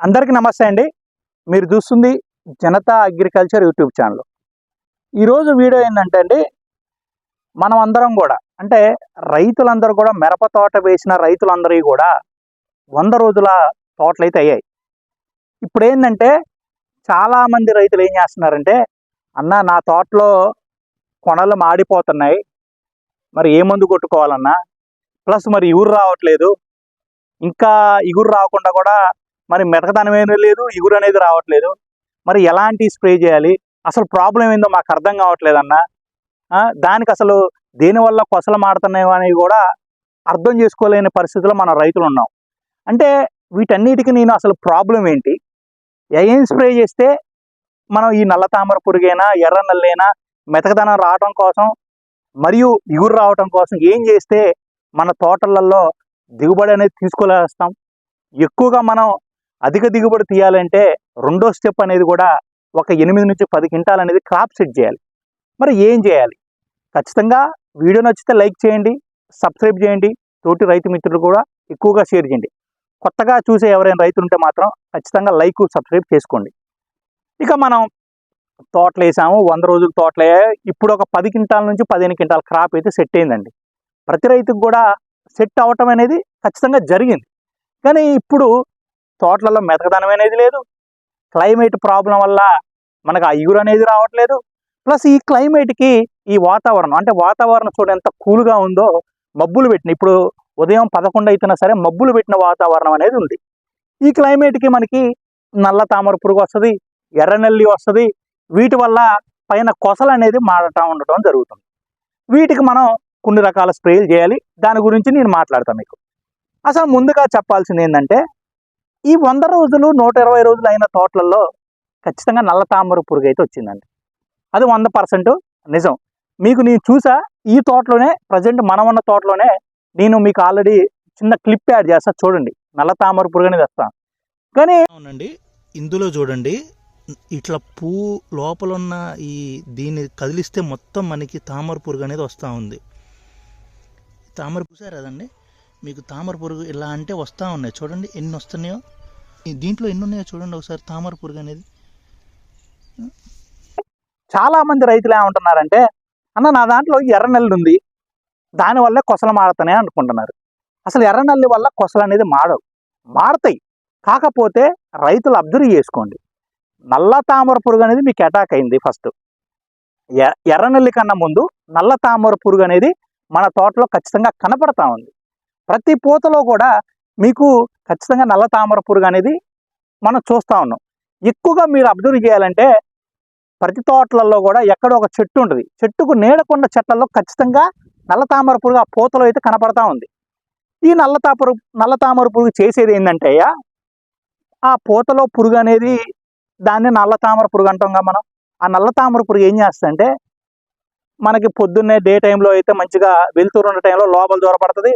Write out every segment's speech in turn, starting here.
అందరికీ నమస్తే అండి. మీరు చూస్తుంది జనతా అగ్రికల్చర్ యూట్యూబ్ ఛానల్. ఈరోజు వీడియో ఏంటంటే అండి మనం అందరం కూడా అంటే రైతులందరూ కూడా మిరప తోట వేసిన రైతులందరికీ కూడా వంద రోజుల తోటలు అయితే అయ్యాయి. ఇప్పుడు ఏంటంటే చాలామంది రైతులు ఏం చేస్తున్నారంటే అన్న నా తోటలో కొనలు మాడిపోతున్నాయి. మరి ఏ మందు కొట్టుకోవాలన్నా? ప్లస్ మరి ఇగురు రావట్లేదు. ఇంకా ఇగురు రాకుండా కూడా మరి మెతకదనం ఏమీ లేదు ఇగురు అనేది రావట్లేదు. మరి ఎలాంటి స్ప్రే చేయాలి? అసలు ప్రాబ్లం ఏందో మాకు అర్థం కావట్లేదన్న. దానికి అసలు దేనివల్ల కొసలు మాడుతున్నాయో అనేవి కూడా అర్థం చేసుకోలేని పరిస్థితిలో మన రైతులు ఉన్నాం. అంటే వీటన్నిటికీ నేను అసలు ప్రాబ్లం ఏంటి? ఏం స్ప్రే చేస్తే మనం ఈ నల్ల తామర పురుగైనా ఎర్ర నల్లైనా మెతకదనం రావటం కోసం మరియు ఇగురు రావటం కోసం ఏం చేస్తే మన తోటలలో దిగుబడి అనేది తీసుకోలేస్తాం? ఎక్కువగా మనం అధిక దిగుబడి తీయాలంటే రెండో స్టెప్ అనేది కూడా ఒక ఎనిమిది నుంచి పది క్వింటాల్ అనేది క్రాప్ సెట్ చేయాలి. మరి ఏం చేయాలి? ఖచ్చితంగా వీడియో నచ్చితే లైక్ చేయండి సబ్స్క్రైబ్ చేయండి తోటి రైతు మిత్రులు కూడా ఎక్కువగా షేర్ చేయండి. కొత్తగా చూసే ఎవరైనా రైతులు ఉంటే మాత్రం ఖచ్చితంగా లైక్ సబ్స్క్రైబ్ చేసుకోండి. ఇక మనం తోటలు వేసాము వంద రోజులు తోటలు ఇప్పుడు ఒక పది క్వింటాల నుంచి పదిహేను క్వింటాల క్రాప్ అయితే సెట్ అయిందండి. ప్రతి రైతుకు కూడా సెట్ అవటం అనేది ఖచ్చితంగా జరిగింది. కానీ ఇప్పుడు తోటలలో మెతకదనం అనేది లేదు. క్లైమేట్ ప్రాబ్లం వల్ల మనకు ఆ అనేది రావట్లేదు. ప్లస్ ఈ క్లైమేట్కి ఈ వాతావరణం అంటే వాతావరణం చూడ ఎంత కూల్గా ఉందో మబ్బులు పెట్టిన ఇప్పుడు ఉదయం పదకొండు అయితేనా సరే మబ్బులు పెట్టిన వాతావరణం అనేది ఉంది. ఈ క్లైమేట్కి మనకి నల్ల తామర పురుగు వస్తుంది ఎర్రనెల్లి వస్తుంది. వీటి వల్ల పైన కొసలు అనేది మాడటం ఉండటం జరుగుతుంది. వీటికి మనం కొన్ని రకాల స్ప్రేలు చేయాలి. దాని గురించి నేను మాట్లాడతాను మీకు. అసలు ముందుగా చెప్పాల్సింది ఏంటంటే ఈ వంద రోజులు నూట ఇరవై రోజులు అయిన తోటలలో ఖచ్చితంగా నల్ల తామర పురుగు అయితే వచ్చిందండి. అది వంద పర్సెంట్ నిజం. మీకు నేను చూసా ఈ తోటలోనే ప్రజెంట్ మనం ఉన్న తోటలోనే నేను మీకు ఆల్రెడీ చిన్న క్లిప్ యాడ్ చేస్తా చూడండి. నల్ల తామర పురుగు అనేది వస్తాను కానీ అవునండి. ఇందులో చూడండి ఇట్లా పూ లోపల ఉన్న ఈ దీన్ని కదిలిస్తే మొత్తం మనకి తామర పురుగు అనేది వస్తూ ఉంది. తామర పూసారు కదండి మీకు తామర పురుగు ఇలా అంటే వస్తూ ఉన్నాయి. చూడండి ఎన్ని వస్తున్నాయో. దీంట్లో ఎన్ని ఉన్నాయో చూడండి ఒకసారి తామర పురుగు అనేది. చాలా మంది రైతులు ఏమంటున్నారంటే అన్న నా దాంట్లో ఎర్ర నెల్లి ఉంది. దానివల్ల కొసలు మాడతానే అనుకుంటున్నారు. అసలు ఎర్రనల్లి వల్ల కొసలు అనేది మాడవు మాడతాయి కాకపోతే రైతులు అబ్జర్వ్ చేసుకోండి. నల్ల తామర పురుగు అనేది మీకు అటాక్ అయింది ఫస్ట్ ఎర్ర నెల్లి కన్నా ముందు నల్ల తామర పురుగు అనేది మన తోటలో ఖచ్చితంగా కనపడతా ఉంది. ప్రతి పూతలో కూడా మీకు ఖచ్చితంగా నల్ల తామర పురుగు అనేది మనం చూస్తూ ఉన్నాం. ఎక్కువగా మీరు అబ్జర్వ్ చేయాలంటే ప్రతి తోటలలో కూడా ఎక్కడో ఒక చెట్టు ఉంటుంది. చెట్టుకు నీడకున్న చెట్లలో ఖచ్చితంగా నల్ల తామర పురుగు ఆ పూతలో అయితే కనపడతా ఉంది. ఈ నల్ల తామర నల్ల తామర పురుగు చేసేది ఏంటంటే ఆ పూతలో పురుగు అనేది దాన్ని నల్ల తామర పురుగు అంటాంగా మనం. ఆ నల్ల తామర పురుగు ఏం చేస్తుందంటే మనకి పొద్దున్నే డే టైంలో అయితే మంచిగా వెళ్తూ ఉన్న టైంలో లోపల దూరపడుతుంది.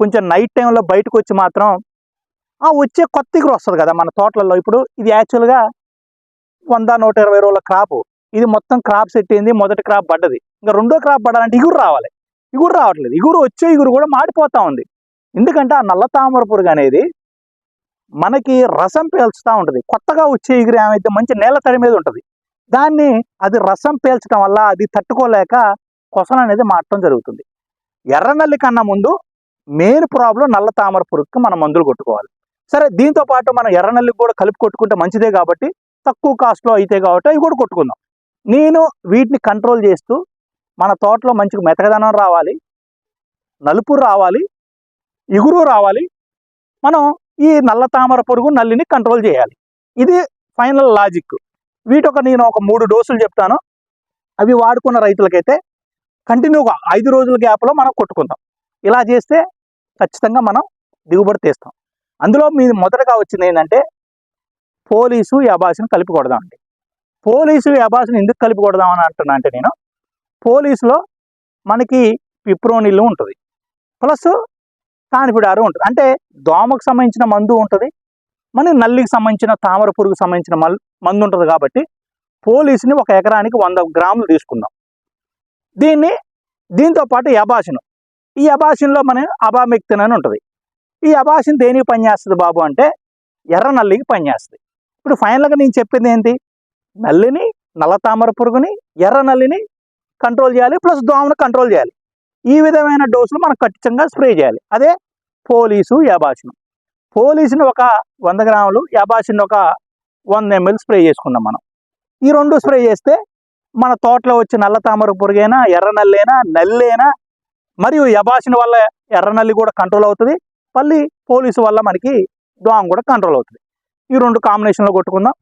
కొంచెం నైట్ టైంలో బయటకు వచ్చి మాత్రం ఆ వచ్చే కొత్త ఇగురు వస్తుంది కదా మన తోటలలో. ఇప్పుడు ఇది యాక్చువల్గా వంద నూట ఇరవై రోజుల క్రాప్ ఇది మొత్తం క్రాప్ సెట్ అయింది మొదటి క్రాప్ పడ్డది. ఇంకా రెండో క్రాప్ పడాలంటే ఇగురు రావాలి. ఇగురు రావట్లేదు. ఇగురు వచ్చే ఇగురు కూడా మాడిపోతూ ఉంది. ఎందుకంటే ఆ నల్ల తామర పురుగు అనేది మనకి రసం పీల్చుతూ ఉంటుంది. కొత్తగా వచ్చే ఇగురు ఏమైతే మంచి నేల తడి మీద ఉంటుంది. దాన్ని అది రసం పీల్చడం వల్ల అది తట్టుకోలేక కొసలు అనేది మారటం జరుగుతుంది. ఎర్రనల్లి కన్నా ముందు మెయిన్ ప్రాబ్లం నల్ల తామర పురుగుకి మనం మందులు కొట్టుకోవాలి. సరే దీంతో పాటు మనం ఎర్రనల్లికి కూడా కలిపి కొట్టుకుంటే మంచిదే కాబట్టి తక్కువ కాస్ట్లో అయితే కాబట్టి అవి కూడా కొట్టుకుందాం. నేను వీటిని కంట్రోల్ చేస్తూ మన తోటలో మంచిగా మెతకదనం రావాలి నలుపు రావాలి ఇగురు రావాలి మనం ఈ నల్ల తామర పురుగు నల్లిని కంట్రోల్ చేయాలి. ఇది ఫైనల్ లాజిక్ వీటొక నేను ఒక మూడు డోసులు చెప్తాను. అవి వాడుకున్న రైతులకైతే కంటిన్యూగా ఐదు రోజుల గ్యాప్లో మనం కొట్టుకుందాం. ఇలా చేస్తే ఖచ్చితంగా మనం దిగుబడి తీస్తాం. అందులో మీ మొదటగా వచ్చింది ఏంటంటే పోలీసు యబాసిని కలిపి కొడదామండి. పోలీసు యబాసిని ఎందుకు కలిపి కొడదామని అంటున్నా అంటే నేను పోలీసులో మనకి పిప్రోనిల్లు ఉంటుంది. ప్లస్ కానిపిడారు ఉంటుంది. అంటే దోమకు సంబంధించిన మందు ఉంటుంది. మన నల్లికి సంబంధించిన తామర పురుగుకు సంబంధించిన మందు ఉంటుంది కాబట్టి పోలీసుని ఒక ఎకరానికి వంద గ్రాములు తీసుకుందాం. దీన్ని దీంతో పాటు యబాసిన్ ఈ అబాసిన్లో మన అబామెక్తిన్ అని ఉంటుంది. ఈ అబాసిన్ దేనికి పనిచేస్తుంది బాబు అంటే ఎర్ర నల్లికి పనిచేస్తుంది ఇప్పుడు ఫైనల్గా నేను చెప్పింది ఏంటి? నల్లిని నల్ల తామర పురుగుని ఎర్ర నల్లిని కంట్రోల్ చేయాలి ప్లస్ దోమను కంట్రోల్ చేయాలి. ఈ విధమైన డోసులు మనం ఖచ్చితంగా స్ప్రే చేయాలి. అదే పోలీసు యాబాసిన్ పోలీసుని ఒక వంద గ్రాములు యాబాసిన్ ఒక వంద ఎంఎల్ స్ప్రే చేసుకున్నాం మనం. ఈ రెండు స్ప్రే చేస్తే మన తోటలో వచ్చే నల్ల తామర పురుగైనా ఎర్ర నల్లైనా నల్లైనా మరియు యబాసిన వల్ల ఎర్రనల్లి కూడా కంట్రోల్ అవుతుంది. మళ్ళీ పోలీసు వల్ల మనకి దోమ కూడా కంట్రోల్ అవుతుంది. ఈ రెండు కాంబినేషన్లో కొట్టుకుందాం.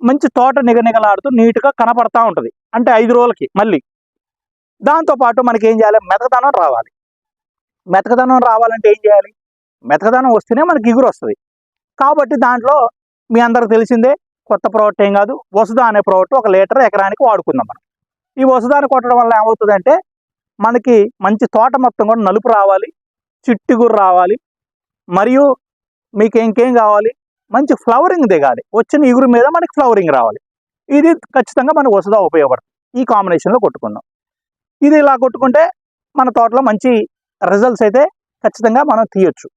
మంచి తోట నిగనిగలాడుతూ నీట్గా కనపడతా ఉంటుంది. అంటే ఐదు రోజులకి మళ్ళీ. దాంతోపాటు మనకి ఏం చేయాలి? మెతకదనం రావాలి. మెతకదనం రావాలంటే ఏం చేయాలి? మెతకదనం వస్తేనే మనకి ఇగురు వస్తుంది. కాబట్టి దాంట్లో మీ అందరికి తెలిసిందే కొత్త ప్రోడక్ట్ ఏం కాదు. వసుదా అనే ప్రోడక్ట్ ఒక లీటర్ ఎకరానికి వాడుకుందాం మనం. ఈ వసుదాన్ని కొట్టడం వల్ల ఏమవుతుందంటే మనకి మంచి తోట మొత్తం కూడా నలుపు రావాలి చిట్టుగురు రావాలి మరియు మీకు ఇంకేం కావాలి? మంచి ఫ్లవరింగ్ దిగాలి. వచ్చిన ఇగురు మీద మనకి ఫ్లవరింగ్ రావాలి. ఇది ఖచ్చితంగా మనకు వసదా ఉపయోగపడుతుంది. ఈ కాంబినేషన్లో కొట్టుకుందాం ఇది ఇలా కొట్టుకుంటే మన తోటలో మంచి రిజల్ట్స్ అయితే ఖచ్చితంగా మనం తీయొచ్చు.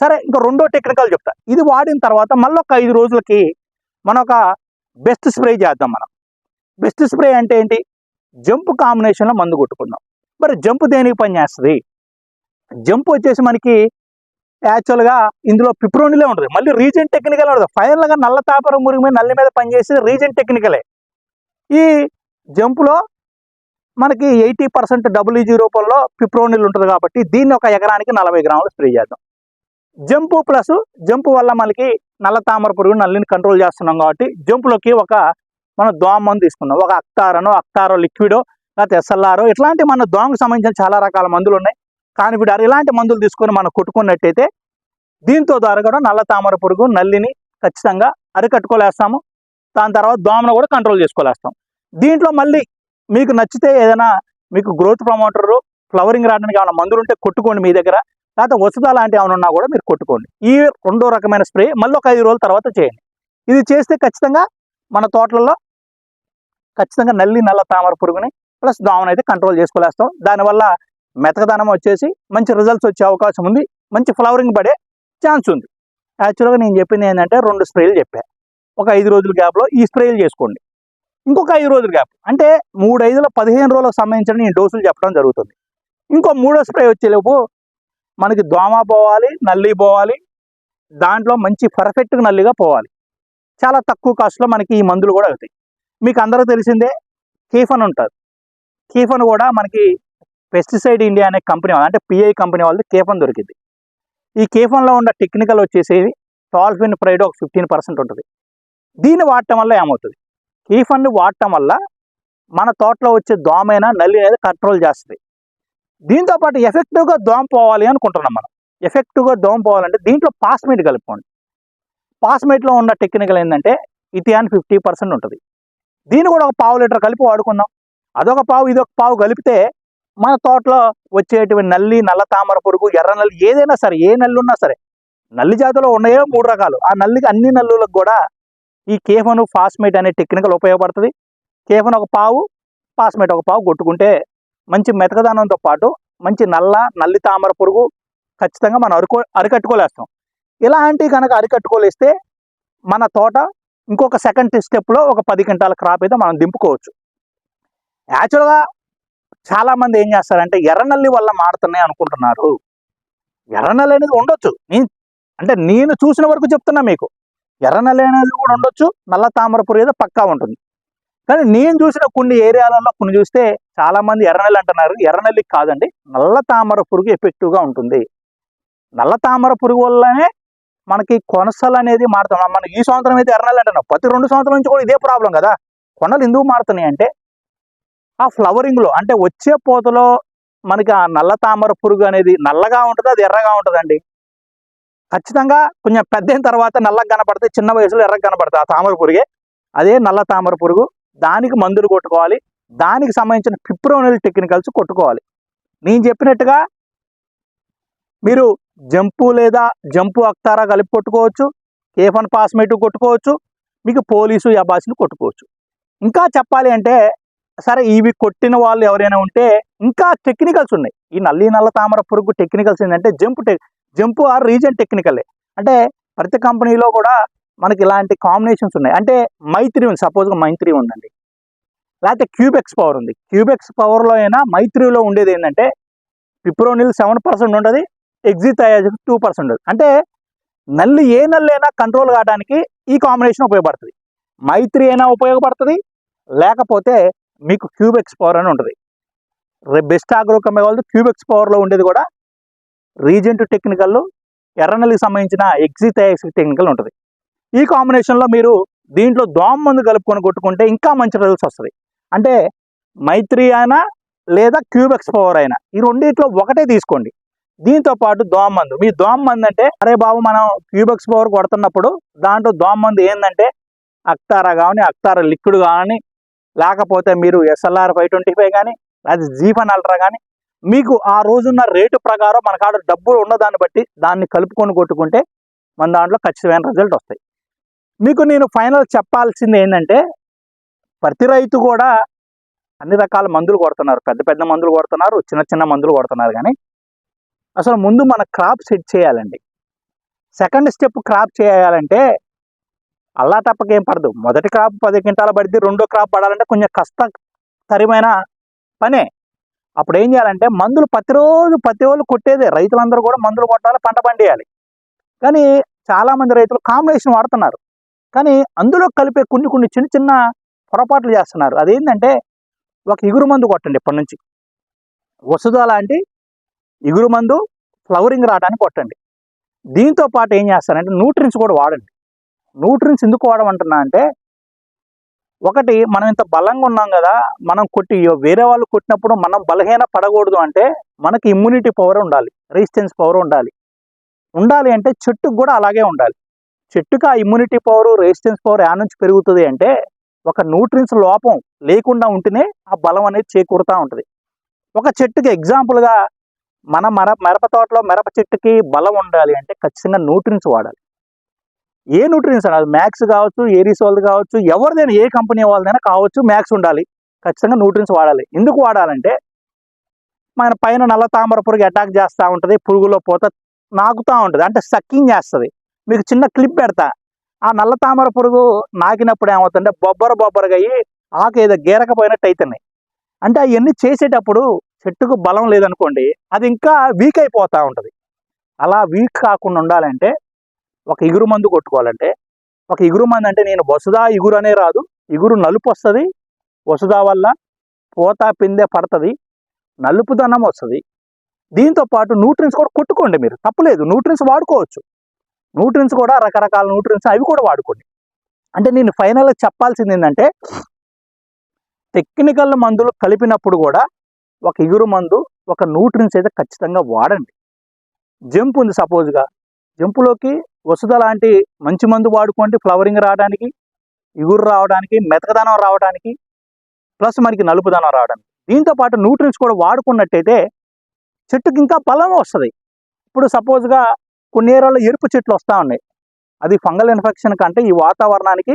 సరే ఇంకా రెండో టెక్నికల్ చెప్తా. ఇది వాడిన తర్వాత మళ్ళీ ఒక ఐదు రోజులకి మనం ఒక బెస్ట్ స్ప్రే చేద్దాం మనం. బెస్ట్ స్ప్రే అంటే ఏంటి? జంప్ కాంబినేషన్లో మందు కొట్టుకుందాం మరి జంప్ దేనికి పనిచేస్తుంది జంప్ వచ్చేసి మనకి యాక్చువల్గా ఇందులో పిప్రోనిలే ఉంటుంది. మళ్ళీ రీజన్ టెక్నికల్ ఉంటుంది ఫైనల్గా నల్ల తాపరం మురుగు మీద నల్లి మీద పనిచేసేది రీజన్ టెక్నికలే ఈ జంపులో మనకి ఎయిటీ పర్సెంట్ డబ్ల్యూజీ రూపంలో పిప్రోనిల్ ఉంటుంది కాబట్టి దీన్ని ఒక ఎకరానికి నలభై గ్రాములు స్ప్రే చేద్దాం. జంపు ప్లస్ జంపు వల్ల మనకి నల్ల తామర పురుగు నల్లిని కంట్రోల్ చేస్తున్నాం కాబట్టి జంపులోకి ఒక మనం దోమ మందు తీసుకుందాం. ఒక అక్తారనో అక్తారో లిక్విడో లేకపోతే ఎస్ఎల్ఆర్ ఇట్లాంటి మన దోమకు సంబంధించిన చాలా రకాల మందులు ఉన్నాయి. కానిపిడారు ఇలాంటి మందులు తీసుకొని మనం కొట్టుకున్నట్టయితే దీంతో ద్వారా కూడా నల్ల తామర పురుగు నల్లిని ఖచ్చితంగా అరికట్టుకోలేస్తాము. దాని తర్వాత దోమను కూడా కంట్రోల్ చేసుకోలేస్తాం. దీంట్లో మళ్ళీ మీకు నచ్చితే ఏదైనా మీకు గ్రోత్ ప్రమోటరు ఫ్లవరింగ్ రావడానికి ఏమైనా మందులు ఉంటే కొట్టుకోండి మీ దగ్గర. లేకపోతే వసత లాంటి ఏమైనా ఉన్నా కూడా మీరు కొట్టుకోండి. ఈ రెండో రకమైన స్ప్రే మళ్ళీ ఒక ఐదు రోజుల తర్వాత చేయండి. ఇది చేస్తే ఖచ్చితంగా మన తోటలలో ఖచ్చితంగా నల్లి నల్ల తామర పురుగుని ప్లస్ దోమను అయితే కంట్రోల్ చేసుకోలేస్తాం. దానివల్ల మెతకదనం వచ్చేసి మంచి రిజల్ట్స్ వచ్చే అవకాశం ఉంది. మంచి ఫ్లవరింగ్ పడే ఛాన్స్ ఉంది. యాక్చువల్గా నేను చెప్పింది ఏంటంటే రెండు స్ప్రేలు చెప్పా. ఒక ఐదు రోజుల గ్యాప్లో ఈ స్ప్రేలు చేసుకోండి. ఇంకొక ఐదు రోజుల గ్యాప్ అంటే మూడు ఐదుల పదిహేను రోజులకు సంబంధించిన నేను డోసులు చెప్పడం జరుగుతుంది. ఇంకో మూడో స్ప్రే వచ్చేలోపు మనకి దోమ పోవాలి నల్లి పోవాలి దాంట్లో మంచి పర్ఫెక్ట్ నల్లిగా పోవాలి. చాలా తక్కువ కాస్ట్లో మనకి ఈ మందులు కూడా అవుతాయి. మీకు అందరూ తెలిసిందే కీఫన్ ఉంటుంది కీఫన్ కూడా మనకి పెస్టిసైడ్ ఇండియా అనే కంపెనీ వాళ్ళ- అంటే పిఐ కంపెనీ వాళ్ళది కేఫన్ దొరికింది. ఈ కేఫన్లో ఉన్న టెక్నికల్ వచ్చేసి టాల్ఫిన్ ప్రైడ్ ఒక ఫిఫ్టీన్ పర్సెంట్ ఉంటుంది. దీన్ని వాడటం వల్ల ఏమవుతుంది? కీఫన్ను వాడటం వల్ల మన తోటలో వచ్చే దోమైన నల్లి అనేది కంట్రోల్ చేస్తుంది. దీంతో పాటు ఎఫెక్టివ్గా దోమ పోవాలి అనుకుంటున్నాం మనం. ఎఫెక్టివ్గా దోమ పోవాలంటే దీంట్లో పాస్మేట్ కలుపుకోండి. పాస్మేట్లో ఉన్న టెక్నికల్ ఏంటంటే ఇథియాన్ ఫిఫ్టీ పర్సెంట్ ఉంటుంది. దీన్ని కూడా ఒక పావు లీటర్ కలిపి వాడుకుందాం. అదొక పావు ఇదొక పావు కలిపితే మన తోటలో వచ్చేటువంటి నల్లి నల్ల తామర పురుగు ఎర్ర నల్లి ఏదైనా సరే ఏ నల్లి ఉన్నా సరే నల్లి జాతిలో ఉన్నాయో మూడు రకాలు. ఆ నల్లికి అన్ని నల్లులకు కూడా ఈ కేఫను ఫాస్మేట్ అనే టెక్నికల్ ఉపయోగపడుతుంది. కేఫన్ ఒక పావు ఫాస్మేట్ ఒక పావు కొట్టుకుంటే మంచి మెతకదానంతో పాటు మంచి నల్ల నల్లి తామర పురుగు ఖచ్చితంగా మనం అరుకో అరికట్టుకోలేస్తాం. ఇలాంటివి కనుక అరికట్టుకోలేస్తే మన తోట ఇంకొక సెకండ్ స్టెప్లో ఒక పది క్వింటాల క్రాప్ అయితే మనం దింపుకోవచ్చు. యాక్చువల్గా చాలామంది ఏం చేస్తారంటే ఎర్రనల్లి వల్ల మాడుతున్నాయి అనుకుంటున్నారు. ఎర్రనల్లి అనేది ఉండొచ్చు. నేను అంటే నేను చూసిన వరకు చెప్తున్నా మీకు. ఎర్రనల్లి అనేది కూడా ఉండొచ్చు నల్ల తామర ఏదో పక్కా ఉంటుంది. కానీ నేను చూసిన కొన్ని ఏరియాలలో కొన్ని చూస్తే చాలా మంది ఎర్రనల్లి అంటున్నారు. ఎర్రనల్లి కాదండి నల్ల తామర పురుగు ఎఫెక్టివ్గా ఉంటుంది. నల్ల తామర పురుగు వల్లనే మనకి కొనసలు అనేది మారుతాం. మనం ఈ సంవత్సరం అయితే ఎర్రనల్లి అంటున్నాం. ప్రతి రెండు సంవత్సరం నుంచి కూడా ఇదే ప్రాబ్లం కదా. కొనలు ఎందుకు మారుతున్నాయి అంటే ఆ ఫ్లవరింగ్లో అంటే వచ్చే పోతలో మనకి ఆ నల్ల తామర పురుగు అనేది నల్లగా ఉంటుంది అది ఎర్రగా ఉంటుందండి? ఖచ్చితంగా కొంచెం పెద్ద అయిన తర్వాత నల్లగా కనపడితే చిన్న వయసులో ఎర్రగా కనపడుతుంది ఆ తామర పురుగే. అదే నల్ల తామర పురుగు దానికి మందులు కొట్టుకోవాలి దానికి సంబంధించిన పిప్రోనల్ టెక్నికల్స్ కొట్టుకోవాలి. నేను చెప్పినట్టుగా మీరు జంపు లేదా జంపు అక్తారా కలిపి కొట్టుకోవచ్చు కేఫన్ పాస్మేట్ కొట్టుకోవచ్చు మీకు పోలీసు యాబాసిని కొట్టుకోవచ్చు. ఇంకా చెప్పాలి అంటే సరే ఇవి కొట్టిన వాళ్ళు ఎవరైనా ఉంటే ఇంకా టెక్నికల్స్ ఉన్నాయి. ఈ నల్లి నల్ల తామర పురుగు టెక్నికల్స్ ఏంటంటే జంపు టె జంపు ఆర్ రీజన్ టెక్నికలే అంటే ప్రతి కంపెనీలో కూడా మనకి ఇలాంటి కాంబినేషన్స్ ఉన్నాయి. అంటే మైత్రి ఉంది సపోజ్గా మైత్రి ఉందండి లేకపోతే క్యూబెక్స్ పవర్ ఉంది. క్యూబెక్స్ పవర్లో అయినా మైత్రిలో ఉండేది ఏంటంటే పిప్రోనిల్ సెవెన్ పర్సెంట్ ఉంటుంది ఎగ్జిట్ అయ్యేది టూ పర్సెంట్ అంటే నల్లి ఏ నల్లి అయినా కంట్రోల్ కావడానికి ఈ కాంబినేషన్ ఉపయోగపడుతుంది. మైత్రి అయినా ఉపయోగపడుతుంది లేకపోతే మీకు క్యూబెక్స్ పవర్ అని ఉంటుంది. బెస్ట్ ఆగ్రో కంపెనీ వాళ్ళు క్యూబెక్స్ పవర్లో ఉండేది కూడా రీజెంట్ టెక్నికల్ ఎర్రనల్లికి సంబంధించిన ఎగ్జిట్ టెక్నికల్ ఉంటుంది. ఈ కాంబినేషన్లో మీరు దీంట్లో దోమ మందు కలుపుకొని కొట్టుకుంటే ఇంకా మంచి రిజల్ట్స్ వస్తుంది. అంటే మైత్రి అయినా లేదా క్యూబెక్స్ పవర్ అయినా ఈ రెండిట్లో ఒకటే తీసుకోండి. దీంతో పాటు దోమ మందు. మీ దోమ మందు అంటే అరే బాబు మనం క్యూబెక్స్ పవర్ కొడుతున్నప్పుడు దాంట్లో దోమ మందు ఏంటంటే అక్తారా కానీ అక్తారా లిక్విడ్ కానీ లేకపోతే మీరు ఎస్ఎల్ఆర్ ఫైవ్ ట్వంటీ ఫైవ్ కానీ లేదా జీఫన్ అల్ట్రా కానీ మీకు ఆ రోజున్న రేటు ప్రకారం మన కాడ డబ్బులు ఉన్న దాన్ని బట్టి దాన్ని కలుపుకొని కొట్టుకుంటే మన దాంట్లో ఖచ్చితమైన రిజల్ట్ వస్తాయి. మీకు నేను ఫైనల్ చెప్పాల్సింది ఏంటంటే ప్రతి రైతు కూడా అన్ని రకాల మందులు కొడుతున్నారు. పెద్ద పెద్ద మందులు కొడుతున్నారు చిన్న చిన్న మందులు కొడుతున్నారు కానీ అసలు ముందు మన క్రాప్ సెట్ చేయాలండి. సెకండ్ స్టెప్ క్రాప్ చేయాలంటే అల్లా తప్పకేం పడదు. మొదటి క్రాప్ పది క్వింటాల పడితే రెండో క్రాప్ పడాలంటే కొంచెం కష్టతరమైన పనే. అప్పుడు ఏం చేయాలంటే మందులు ప్రతిరోజు ప్రతి వాళ్ళు కొట్టేదే. రైతులందరూ కూడా మందులు కొట్టాలి పంట పండియాలి కానీ చాలామంది రైతులు కాంబినేషన్ వాడుతున్నారు. కానీ అందులో కలిపే కొన్ని కొన్ని చిన్న చిన్న పొరపాట్లు చేస్తున్నారు. అదేంటంటే ఒక ఇగురు మందు కొట్టండి ఇప్పటి నుంచి. వసుదా లాంటి ఇగురు మందు ఫ్లవరింగ్ రావడానికి కొట్టండి. దీంతో పాటు ఏం చేస్తారంటే న్యూట్రిన్స్ కూడా వాడండి. న్యూట్రిన్స్ ఎందుకు వాడమంటున్నా అంటే ఒకటి మనం ఇంత బలంగా ఉన్నాం కదా మనం కొట్టి వేరే వాళ్ళు కొట్టినప్పుడు మనం బలహీన పడకూడదు అంటే మనకి ఇమ్యూనిటీ పవర్ ఉండాలి రెసిస్టెన్స్ పవర్ ఉండాలి. ఉండాలి అంటే చెట్టుకు కూడా అలాగే ఉండాలి. చెట్టుకు ఆ ఇమ్యూనిటీ పవర్ రెసిస్టెన్స్ పవర్ యా నుంచి పెరుగుతుంది అంటే ఒక న్యూట్రిన్స్ లోపం లేకుండా ఉంటేనే ఆ బలం అనేది చేకూరుతూ ఉంటుంది. ఒక చెట్టుకి ఎగ్జాంపుల్గా మన మర మిరప తోటలో మిరప చెట్టుకి బలం ఉండాలి అంటే ఖచ్చితంగా న్యూట్రిన్స్ వాడాలి. ఏ న్యూట్రియన్స్ అది మ్యాక్స్ కావచ్చు ఏరీస్ వాళ్ళది కావచ్చు ఎవరిదైనా ఏ కంపెనీ వాళ్ళదైనా కావచ్చు మ్యాక్స్ ఉండాలి. ఖచ్చితంగా న్యూట్రియన్స్ వాడాలి. ఎందుకు వాడాలంటే మన పైన నల్ల తామర పురుగు అటాక్ చేస్తూ ఉంటుంది పురుగులో పోత నాకుతూ ఉంటుంది. అంటే సక్కింగ్ చేస్తుంది. మీకు చిన్న క్లిప్ పెడతా. ఆ నల్ల తామర పురుగు నాకినప్పుడు ఏమవుతుందంటే బొబ్బర బొబ్బరగా అయ్యి ఆకు ఏదో గీరకపోయినట్టు అవుతున్నాయి అంటే అవన్నీ చేసేటప్పుడు చెట్టుకు బలం లేదనుకోండి అది ఇంకా వీక్ అయిపోతూ ఉంటుంది. అలా వీక్ కాకుండా ఉండాలంటే ఒక ఇగురు మందు కొట్టుకోవాలంటే ఒక ఇగురు మందు అంటే నేను వసుదా ఇగురు అనే రాదు. ఇగురు నలుపు వస్తుంది. వసుదా వల్ల పూత పిందె పడుతుంది. నలుపుదనం వస్తుంది. దీంతో పాటు న్యూట్రిన్స్ కూడా కొట్టుకోండి మీరు. తప్పలేదు న్యూట్రిన్స్ వాడుకోవచ్చు. న్యూట్రిన్స్ కూడా రకరకాల న్యూట్రిన్స్ అవి కూడా వాడుకోండి. అంటే నేను ఫైనల్గా చెప్పాల్సింది ఏంటంటే టెక్నికల్ మందులు కలిపినప్పుడు కూడా ఒక ఇగురు మందు ఒక న్యూట్రిన్స్ అయితే ఖచ్చితంగా వాడండి. జంప్ ఉంది సపోజ్గా జంపులోకి వసుధ లాంటి మంచి మందు వాడుకోండి ఫ్లవరింగ్ రావడానికి ఇగురు రావడానికి మెతకదనం రావడానికి ప్లస్ మనకి నలుపుదనం రావడానికి. దీంతో పాటు న్యూట్రిన్స్ కూడా వాడుకున్నట్టయితే చెట్టుకి ఇంకా బలం వస్తుంది. ఇప్పుడు సపోజ్గా కొన్ని ఏరియాలో ఎరుపు చెట్లు వస్తూ ఉన్నాయి. అది ఫంగల్ ఇన్ఫెక్షన్ కంటే ఈ వాతావరణానికి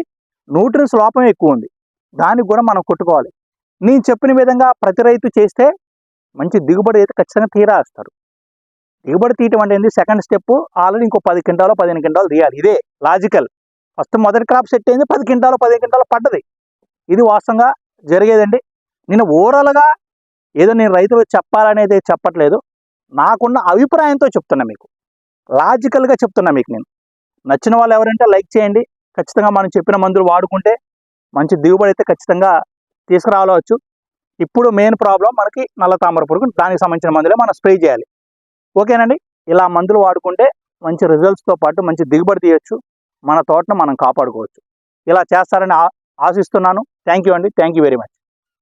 న్యూట్రిన్స్ లోపం ఎక్కువ ఉంది. దానికి కూడా మనం కొట్టుకోవాలి. నేను చెప్పిన విధంగా ప్రతి రైతు చేస్తే మంచి దిగుబడి అయితే ఖచ్చితంగా తీరా వస్తారు దిగుబడి తీయటం అంటే ఏంది? సెకండ్ స్టెప్ ఆల్రెడీ ఇంకో పది క్వింటాలు పదిహేను క్వింటాలు తీయాలి. ఇదే లాజికల్ ఫస్ట్ మొదటి క్రాప్ సెట్ అయింది పది క్వింటాలు పదిహేను క్వింటాలు పడ్డది. ఇది వాస్తవంగా జరిగేదండి. నేను ఓవరాల్గా ఏదో నేను రైతులకు చెప్పాలనేది చెప్పట్లేదు. నాకున్న అభిప్రాయంతో చెప్తున్నా మీకు. లాజికల్గా చెప్తున్నా మీకు నేను. నచ్చిన వాళ్ళు ఎవరంటే లైక్ చేయండి. ఖచ్చితంగా మనం చెప్పిన మందులు వాడుకుంటే మంచి దిగుబడి అయితే ఖచ్చితంగా తీసుకురావచ్చు. ఇప్పుడు మెయిన్ ప్రాబ్లం మనకి నల్ల తామర పురుగు. దానికి సంబంధించిన మందులే మనం స్ప్రే చేయాలి. ఓకేనండి? ఇలా మందులు వాడుకుంటే మంచి రిజల్ట్స్తో పాటు మంచి దిగుబడి తీయొచ్చు. మన తోటను మనం కాపాడుకోవచ్చు. ఇలా చేస్తారని ఆ- ఆశిస్తున్నాను. థ్యాంక్ యూ అండి. Thank you very much